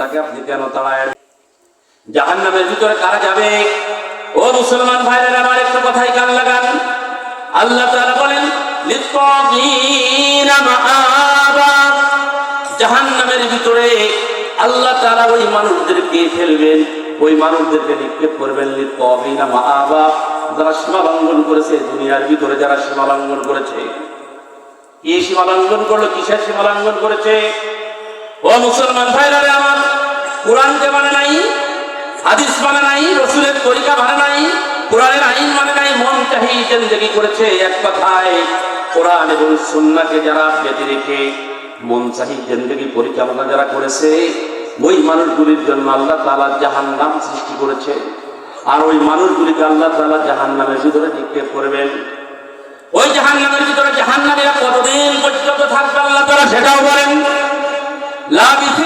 তাকে আপনি কেন তাড়ায়? জাহান নামের ভিতরে কারা যাবে? ও মুসলমান ভাইরা আমার একটু কথাই কান লাগান। আল্লাহ তাআলা বলেন মাআবা। জাহান্নামের ভিতরে আল্লাহ তাআলা ওই মানুষদেরকে ফেলবেন, ওই মানুষদেরকে নিক্ষেপ করবেন যারা সীমা লঙ্ঘন করেছে দুনিয়ার ভিতরে, যারা সীমা লঙ্ঘন করেছে। কি সীমা লঙ্ঘন করল? কিসের সীমা লঙ্ঘন করেছে? ও মুসলমান ভাইরা আমার কোরআনকে মানে নাই, হাদিস মানে নাই, রসুলের তরিকা মানে নাই, কোরআনের আইন মানে নাই, মন চাহি জিন্দগি করেছে, এক কথায় কোরআন এবং সুন্নাকে যারা বেঁধে রেখে মন চাহি জিন্দগি পরিচালনা যারা করেছে, ওই মানুষগুলির জন্য আল্লাহ তাআলা জাহান্নাম সৃষ্টি করেছে। আর ওই মানুষগুলিকে আল্লাহ তাআলা জাহান্নামের ভিতরে নিক্ষেপ করবেন, ওই জাহান্নামের ভিতরে জাহান্নামীরা কতদিন পর্যন্ত থাকবে আল্লাহ তাআলা? সেটাও বলেন আহকাবা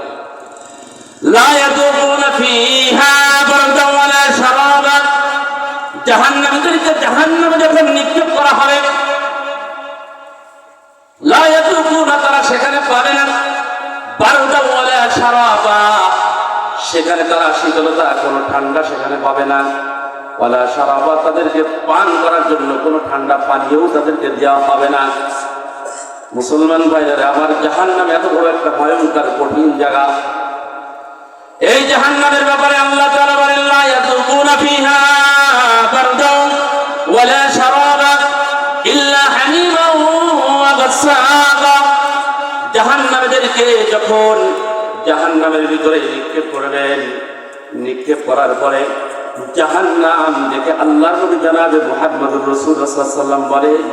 لا يذوقون فيها بردا ولا شرابا জাহান্নামীদেরকে জাহান্নামে যখন নিক্ষেপ করা হবে লা ইয়াযুকুনা তারা সেখানে পাবে না বারদা ওয়ালা শারাবা সেখানে তারা শীতলতা কোনো ঠান্ডা সেখানে পাবে না ওয়ালা শারাবা তাদেরকে পান করার জন্য কোনো ঠান্ডা পানীয়ও তাদেরকে দেওয়া হবে না মুসলমান ভাইরা আমার জাহান্নাম এত বড় একটা ভয়ঙ্কর কঠিন জায়গা এই জাহান্নামের ব্যাপারে আল্লাহ তাআলা বলেন, লা ইয়াযুকুনা ফিহা বারদান ওয়ালা শারাবা ইল্লা হামিমান ওয়া গাসসাকা জাহান্নামীদেরকে যখন জাহান্নামের ভিতরে নিক্ষেপ করবেন নিক্ষেপ করার পরে জাহান্নাম দেখে আল্লাহর নবী জানাবে, মুহাম্মদুর রাসূলুল্লাহ সাল্লাল্লাহু আলাইহি বলেন,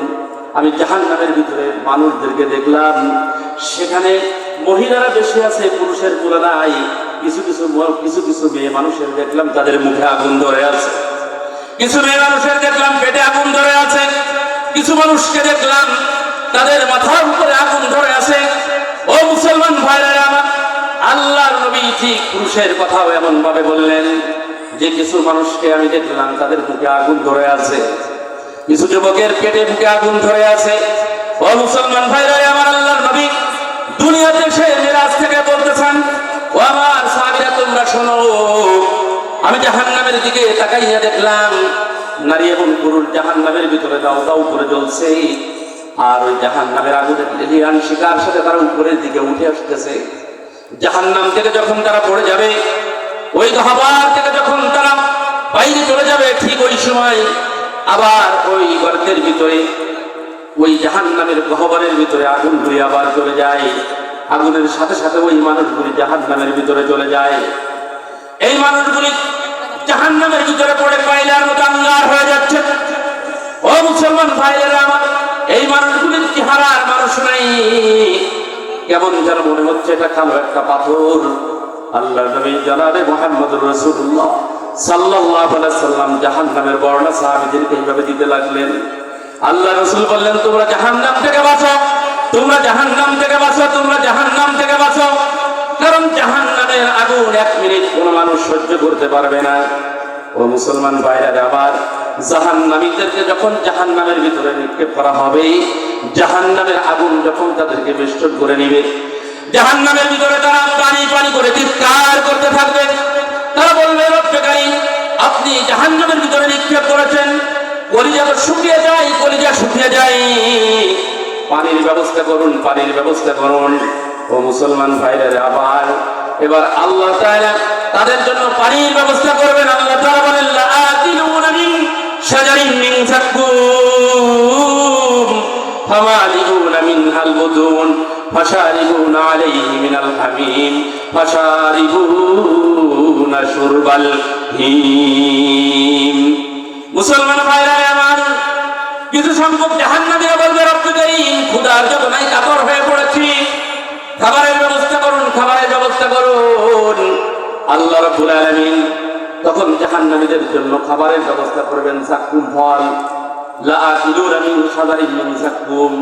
আমি জাহান্নামের ভিতরে মানুষদেরকে দেখলাম, সেখানে মহিলারা বেশি আছে, পুরুষের তুলনায় কিছু কিছু কিছু কিছু মেয়ে মানুষের দেখলাম তাদের মুখে আগুন ধরে আছে। কিছু মেয়ে মানুষের দেখলাম পেটে আগুন ধরে আছে। কিছু মানুষকে দেখলাম তাদের মাথার উপরে আগুন ধরে আছে। ও মুসলমান ভাইরা, আমার আল্লাহর নবী ঠিক পুরুষের কথাও এমন ভাবে বললেন যে, কিছু মানুষকে আমি দেখলাম তাদের মুখে আগুন ধরে আছে। কিছু যুবকের পেটে মুখে আগুন ধরে আছে। ও মুসলমান ভাইরা, আমার আল্লাহর নবী দুনিয়াতে সে মিরাজ থেকে বলতেছেন ও আমার শোনো, আমি জাহান্নামের দিকে তাকাইয়া দেখলাম, নারী এবং পুরুষ জাহান্নামের ভিতরে দাও দাও করে জ্বলছে। আর ওই জাহান্নামের আগুনের লিলিয়ান শিকার সাথে তারা উপরের দিকে উঠে আসতেছে। জাহান্নাম থেকে যখন তারা পড়ে যাবে, ওই গহবার থেকে যখন তারা বাইরে চলে যাবে, ঠিক ওই সময় আবার ওই গর্তের ভিতরে, ওই জাহান্নামের গহবরের ভিতরে আগুন ধুয়ে আবার চলে যায়। আগুনের সাথে সাথে ওই মানুষগুলি জাহান্নামের ভিতরে চলে যায়। এই মানুষগুলি জাহান্নামের ভিতরে পড়ে পাইলার মতো আঙ্গার হয়ে যাচ্ছে। ও মুসলমান ভাইয়েরা আমার এই মানুষগুলির চেহারার মানুষ নাই। কেমন যেন মনে হচ্ছে এটা কালো একটা পাথর। আল্লাহ নবী জানাবে মোহাম্মদুর রাসূলুল্লাহ। সাল্লাল্লাহু আলাইহি সাল্লাম জাহান্নামের বর্ণনা সাহাবীদেরকে এইভাবে দিতে লাগলেন। আল্লাহ রাসূল বললেন, তোমরা জাহান্নাম থেকে বাঁচো, তোমরা জাহান্নাম থেকে বাঁচো, তোমরা জাহান্নাম থেকে বাঁচো। কারণ জাহান্নামের আগুন এক মিনিট কোনো মানুষ সহ্য করতে পারবে না। ও মুসলমান ভাইরা আবার জাহান্নামীদেরকে যখন জাহান্নামের ভিতরে নিক্ষেপ করা হবে, জাহান্নামের আগুন যখন তাদেরকে বেষ্টন করে নিবে, জাহান্নামের ভিতরে তারা পানি পানি করে চিৎকার করতে থাকবে। তারা বলবে রব্বেকারী আপনি জাহান্নামের ভিতরে নিক্ষেপ করেছেন, কলিজা শুকিয়ে যায়, কলিজা শুকিয়ে যায়। পানির ব্যবস্থা করুন, পানির ব্যবস্থা করুন। ও মুসলমান ভাইরা আবার এবার আল্লাহ তাদের জন্য পানির ব্যবস্থা করবেন। আল্লাহ মিন মিন মুসলমান ভাইরা, আমার কিছু সংখ্যক জাহান্নামীরা বলবে রব্বি করিম ক্ষুধার যতনাই কাতর হয়ে পড়েছি খাবারের ব্যবস্থা করুন খাবারের ব্যবস্থা করুন আল্লাহ রাব্বুল আলামিন তখন জাহান্নামীদের জন্য খাবারের ব্যবস্থা করবেন জাকুম ফল। জাকুম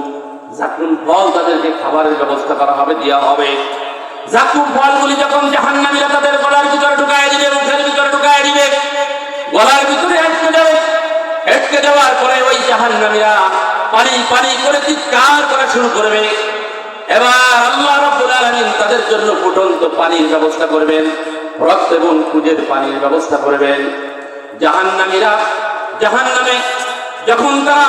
জাকুম ফল তাদেরকে খাবারের ব্যবস্থা করা হবে, দেওয়া হবে। জাকুম ফলগুলি যখন জাহান্নামীরা তাদের গলার ভিতরে ঢুকায় দিবে, মুখের ভিতরে ঢুকায় দিবে, গলার ভিতরে আটকে যাবে আটকে যাওয়ার পরে ওই জাহান্নামীরা পানি পানি করে চিৎকার করা শুরু করবে। এবার আল্লাহ রাব্বুল আলামিন তাদের জন্য ফুটন্ত পানির ব্যবস্থা করবেন। রক্ত এবং খুঁজের পানির ব্যবস্থা করবেন। জাহান্নামীরা জাহান্নামে যখন তারা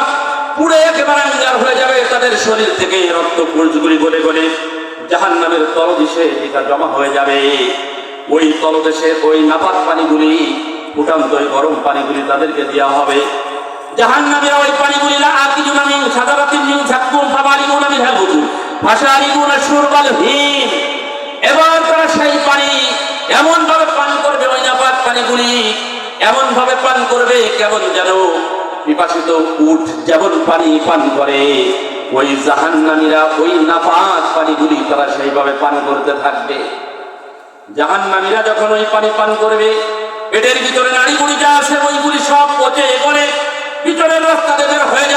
পুড়ে একেবারে আঙ্গার হয়ে যাবে, তাদের শরীর থেকে রক্ত পুরুষগুলি গলে গলে জাহান্নামের তলদেশে যেটা জমা হয়ে যাবে। ওই তলদেশে ওই নাপাক পানিগুলি, ফুটান্ত ওই গরম পানিগুলি তাদেরকে দেওয়া হবে। জাহান্নামের ওই পানিগুলি না আর কিছু নামি লা আকিজুনা মিন সাদারাতিন মিন ছাক্কুম ফামালিগুনা মিনহাল বুতুন ফাশারিগুনা শুরবাল হিম। এবার তারা সেই পানি এমন ভাবে পান করবে ওই নাপাক পানিগুলি এমন ভাবে পান করবে কেমন যেন পিপাসিত উঠ যেমন পানি পান করে। ওই জাহান্নামীরা ওই নাপাক পানিগুলি তারা সেইভাবে পান করতে থাকবে। জাহান্নামীরা যখন ওই পানি পান করবে, পেটের ভিতরে নাড়িগুলি যা আছে ওইগুলি সব পচে গলে, ভিতরের রাস্তা বের হয়ে আবার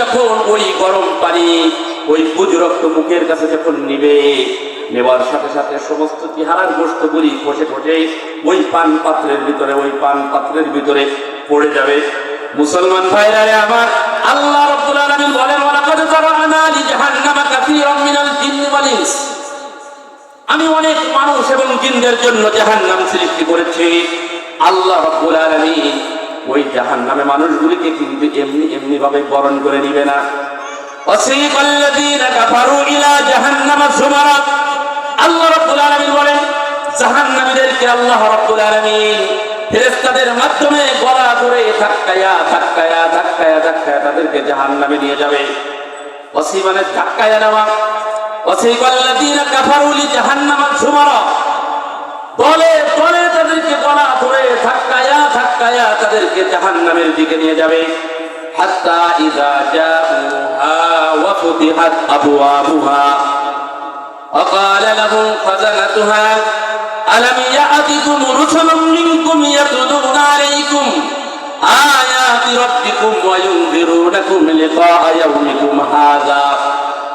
যখন ওই গরম পানি, ওই মুখের কাছে যখন নিবে নেবার সাথে সাথে সমস্ত চেহারার ওই পান পাত্রের ভিতরে, ওই পান পাত্রের ভিতরে পড়ে যাবে। মুসলমান ভাইরা রে আমার, আল্লাহ রাব্বুল আলামিন বলেন, ওয়ালাকাদ যারানা লি জাহান্নামা কাসীরাম মিনাল জিন্নি ওয়াল ইনস। আমি অনেক মানুষ এবং জিনদের জন্য জাহান্নাম সৃষ্টি করেছি। আল্লাহ রাব্বুল আলামিন ওই জাহান নামে মানুষগুলিকে কিন্তু এমনি এমনি ভাবে বরণ করে নিবে না। ধাক্কায় মাধ্যমে গলা ধাক্কায়া ধাক্কায়া ধাক্কায়া ধাক্কায়া তাদেরকে জাহান্নামে নিয়ে যাবে। মানে ধাক্কায়া নেওয়া। অসি কাল্লাযীনা কাফারু জাহান্নামা দলে দলে তাদেরকে গলা ধরে ধাক্কায়া ধাক্কায়া তাদেরকে জাহান্নামের দিকে নিয়ে যাবে হাত্তা ইযা জাউহা ওয়া ফুতিহাত আবওয়াবুহা وقال لهم خزنتها ألم يأتكم رسل منكم يتلون عليكم آيات ربكم وينذرونكم لقاء يومكم هذا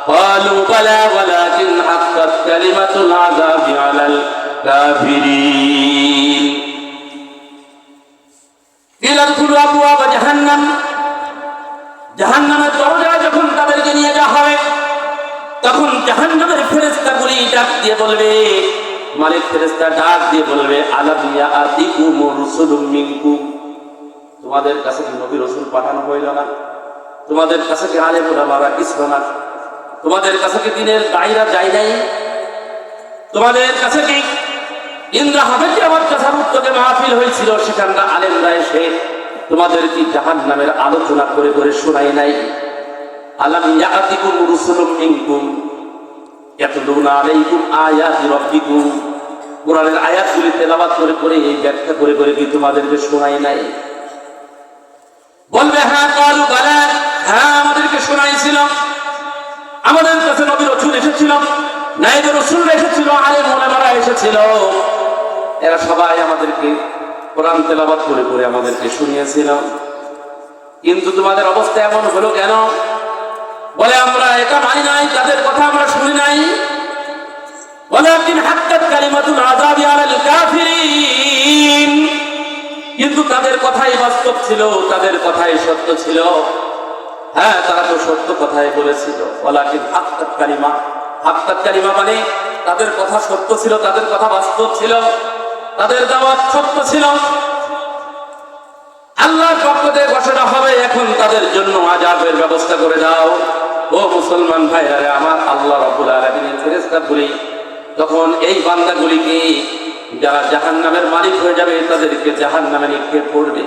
قالوا بلى ولكن حقت كلمة العذاب على الكافرين إلى ادخلوا أبواب جهنم জাহান্নামের দরজা যখন তাদেরকে নিয়ে যাওয়া হবে তখন জাহান্নামের ফেরেস্তাগুলি ডাক দিয়ে বলবে মালিক ফেরেস্তা ডাক দিয়ে বলবে আলাদিয়া আতিকুম রুসুলুম মিনকুম তোমাদের কাছে কি নবী রসুল পাঠানো হইল না তোমাদের কাছে কি আলেম ওলামারা কিছু না তোমাদের কাছে কি দিনের দায়রা যায় নাই তোমাদের কাছে কি ইন্দ্রা হাফেজি আমার কাছার উত্তরে মাহফিল হয়েছিল সেখানটা আলেমরা এসে তোমাদের কি জাহান নামের আলোচনা করে করে শোনাই নাই। আলাম ইয়াতিকুম রুসুলুম মিনকুম, ইয়াতলুনা আলাইকুম আয়াতি রাব্বিকুম। কোরআনের আয়াতগুলি তেলাওয়াত করে করে, এই ব্যাখ্যা করে করে কি তোমাদেরকে শোনাই নাই? বলবে হ্যাঁ কালু বালা হ্যাঁ আমাদেরকে শোনাইছিল। আমাদের কাছে নবী রসুল এসেছিল নাইবে রসুল এসেছিল, আলেম ওলামারা এসেছিল। এরা সবাই আমাদেরকে কোরআন তেলাবাদ করে করে আমাদেরকে শুনিয়েছিল। কিন্তু তোমাদের অবস্থা এমন হলো কেন? বলে, আমরা একা নাই নাই তাদের কথা আমরা শুনি নাই। কিন্তু তাদের কথাই বাস্তব ছিল, তাদের কথাই সত্য ছিল। হ্যাঁ তারা তো সত্য কথাই বলেছিল। ওলাকিন হাক্কাত কালিমা। হাক্কাত কালিমা মানে তাদের কথা সত্য ছিল, তাদের কথা বাস্তব ছিল। তাদের দাওয়াত সত্য ছিল। আল্লাহর পক্ষ থেকে ঘোষণা হবে, এখন তাদের জন্য আজাবের ব্যবস্থা করে দাও। ও মুসলমান ভাই আরে আমার আল্লাহ রবুল আলামিনের তখন এই বান্দাগুলিকে যারা জাহান নামের মালিক হয়ে যাবে, তাদেরকে জাহান জাহান্নামে নিক্ষেপ করবে।